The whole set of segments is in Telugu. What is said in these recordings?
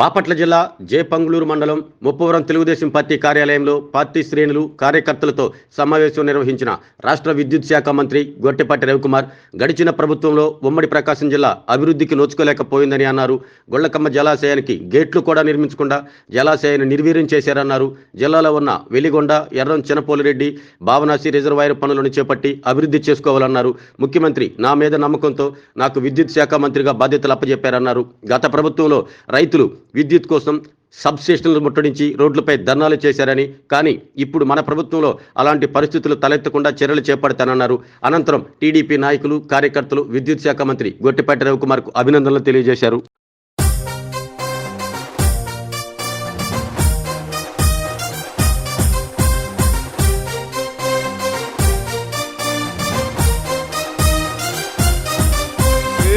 బాపట్ల జిల్లా జేపంగులూరు మండలం ముప్పవరం తెలుగుదేశం పార్టీ కార్యాలయంలో పార్టీ శ్రేణులు కార్యకర్తలతో సమావేశం నిర్వహించిన రాష్ట్ర విద్యుత్ శాఖ మంత్రి గొట్టెపాటి రవికుమార్ గడిచిన ప్రభుత్వంలో ఉమ్మడి ప్రకాశం జిల్లా అభివృద్ధికి నోచుకోలేకపోయిందని అన్నారు. గొళ్ళకమ్మ జలాశయానికి గేట్లు కూడా నిర్మించకుండా జలాశయాన్ని నిర్వీర్యం చేశారన్నారు. జిల్లాలో ఉన్న వెలిగొండ ఎర్రం చినపోలిరెడ్డి భావనాసి రిజర్వాయర్ పనులను చేపట్టి అభివృద్ధి చేసుకోవాలన్నారు. ముఖ్యమంత్రి నా మీద నమ్మకంతో నాకు విద్యుత్ శాఖ మంత్రిగా బాధ్యతలు అప్పచెప్పారన్నారు గత ప్రభుత్వంలో రైతులు విద్యుత్ కోసం సబ్ స్టేషన్లు ముట్టడించి రోడ్లపై ధర్నాలు చేశారని కానీ ఇప్పుడు మన ప్రభుత్వంలో అలాంటి పరిస్థితులు తలెత్తకుండా చర్యలు చేపడతానన్నారు. అనంతరం టీడీపీ నాయకులు కార్యకర్తలు విద్యుత్ శాఖ మంత్రి గొట్టిపాటి రవికుమార్కు అభినందనలు తెలియజేశారు.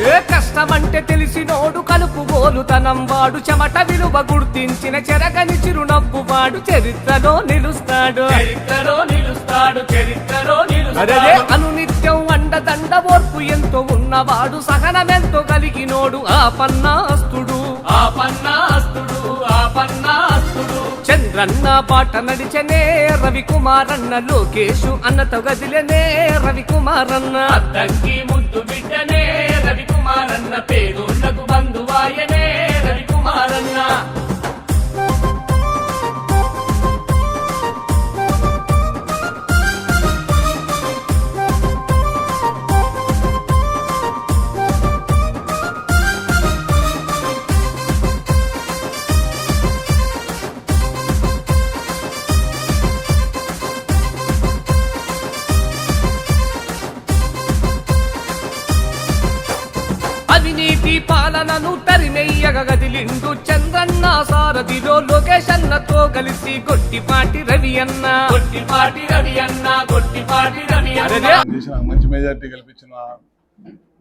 ఏ కష్టమంటే తెలిసినోడు కలుపు గోలుతనం వాడు చెమట విలువ గుర్తించిన చెరగని చిరునవ్వు వాడు చరిత్రలో నిలుస్తాడు. చరిత్రలో నిలుస్తాడు చరిత్రలో నిలుస్తాడు. అనునిత్యం అండదండ ఓర్పు ఎంతో ఉన్నవాడు సహనమెంతో కలిగినోడు ఆ పన్నాస్తుడు. ఆ పన్నాస్తుడు ఆ పన్నాస్తుడు. చంద్రన్న పాట నడిచనే రవికుమారన్న లోకేషు అన్నతో గదిలనే రవికుమారన్న. అద్దంకి రవికుమారన్న పేదోళ్ళకు బంధువాయనే. తరిమెయ్యగ గదిలిండు చంద్రన్న సారథిలో లోకేష్ అన్నతో కలిసి గొట్టిపాటి రవి అన్న. గొట్టిపాటి రవి అన్న గొట్టిపాటి రవి అన్న. మంచి మెజారిటీ కల్పించిన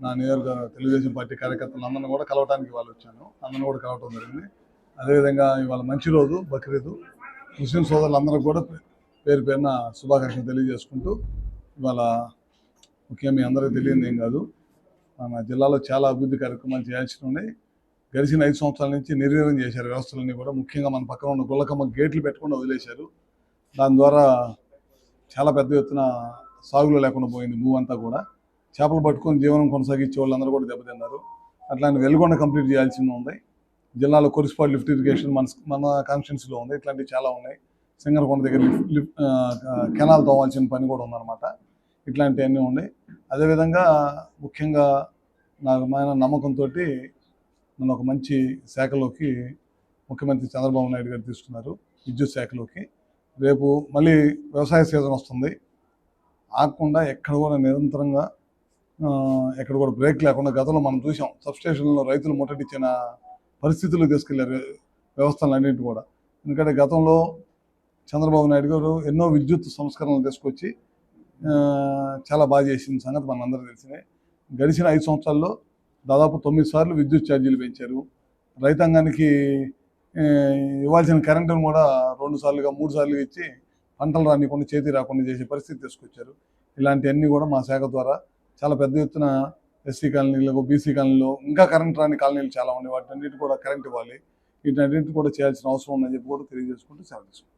నా నియోజకవర్గ తెలుగుదేశం పార్టీ కార్యకర్తలు అందరిని కూడా కలవటానికి వాళ్ళు వచ్చాను అందరిని కూడా కలవటం జరిగింది. అదేవిధంగా ఇవాళ మంచి రోజు బక్రీదు. ముస్లిం సోదరులందరికీ కూడా పేరు పేరున శుభాకాంక్షలు తెలియజేసుకుంటూ ఇవాళ ముఖ్యంగా మీ అందరికీ తెలియదు ఏం కాదు. మన జిల్లాలో చాలా అభివృద్ధి కార్యక్రమాలు చేయాల్సి ఉన్నాయి. గడిచిన ఐదు సంవత్సరాల నుంచి నిర్వీర్యం చేశారు. వ్యవస్థలన్నీ కూడా ముఖ్యంగా మన పక్కన ఉన్న గుళ్ళకమ్మ గేట్లు పెట్టకుండా వదిలేశారు. దాని ద్వారా చాలా పెద్ద ఎత్తున సాగులో లేకుండా పోయింది మూవ్ అంతా కూడా. చేపలు పట్టుకొని జీవనం కొనసాగించే వాళ్ళందరూ కూడా దెబ్బతిన్నారు. అట్లాంటి వెలుగొండ కంప్లీట్ చేయాల్సి ఉంది. జిల్లాలో కొరిస్పాడ్ లిఫ్ట్ ఇరిగేషన్ మన మన కాన్స్టిట్యున్సీలో ఉంది. ఇట్లాంటివి చాలా ఉన్నాయి. సింగరకొండ దగ్గర లిఫ్ట్ లిఫ్ట్ కెనాల్ తోవాల్సిన పని కూడా ఉందన్నమాట. ఇట్లాంటివన్నీ ఉన్నాయి. అదేవిధంగా ముఖ్యంగా నాకు మన నమ్మకంతో నన్ను ఒక మంచి శాఖలోకి ముఖ్యమంత్రి చంద్రబాబు నాయుడు గారు తీసుకున్నారు విద్యుత్ శాఖలోకి. రేపు మళ్ళీ వ్యవసాయ సీజన్ వస్తుంది. ఆగకుండా ఎక్కడ కూడా నిరంతరంగా ఎక్కడ కూడా బ్రేక్ లేకుండా గతంలో మనం చూసాం సబ్స్టేషన్లో రైతులు ముట్టడిచ్చిన పరిస్థితులు తీసుకెళ్ళారు వ్యవస్థలన్నింటి కూడా. ఎందుకంటే గతంలో చంద్రబాబు నాయుడు గారు ఎన్నో విద్యుత్ సంస్కరణలు తీసుకొచ్చి చాలా బాగా చేసిన సంగతి మనందరూ తెలిసినాయి గడిచిన ఐదు సంవత్సరాల్లో దాదాపు తొమ్మిది సార్లు విద్యుత్ ఛార్జీలు పెంచారు. రైతాంగానికి ఇవ్వాల్సిన కరెంటును కూడా రెండు సార్లుగా మూడు సార్లుగా ఇచ్చి పంటలు రానికుండా చేతి రాకుండా చేసే పరిస్థితి తీసుకొచ్చారు. ఇలాంటివన్నీ కూడా మా శాఖ ద్వారా చాలా పెద్ద ఎత్తున ఎస్సీ కాలనీలకు బీసీ కాలనీలో ఇంకా కరెంట్ రాని కాలనీలు చాలా ఉన్నాయి. వాటన్నిటి కూడా కరెంట్ ఇవ్వాలి. వీటన్నిటిని కూడా చేయాల్సిన అవసరం ఉందని చెప్పి కూడా తెలియజేసుకుంటూ సెలవు తీసుకుంటాం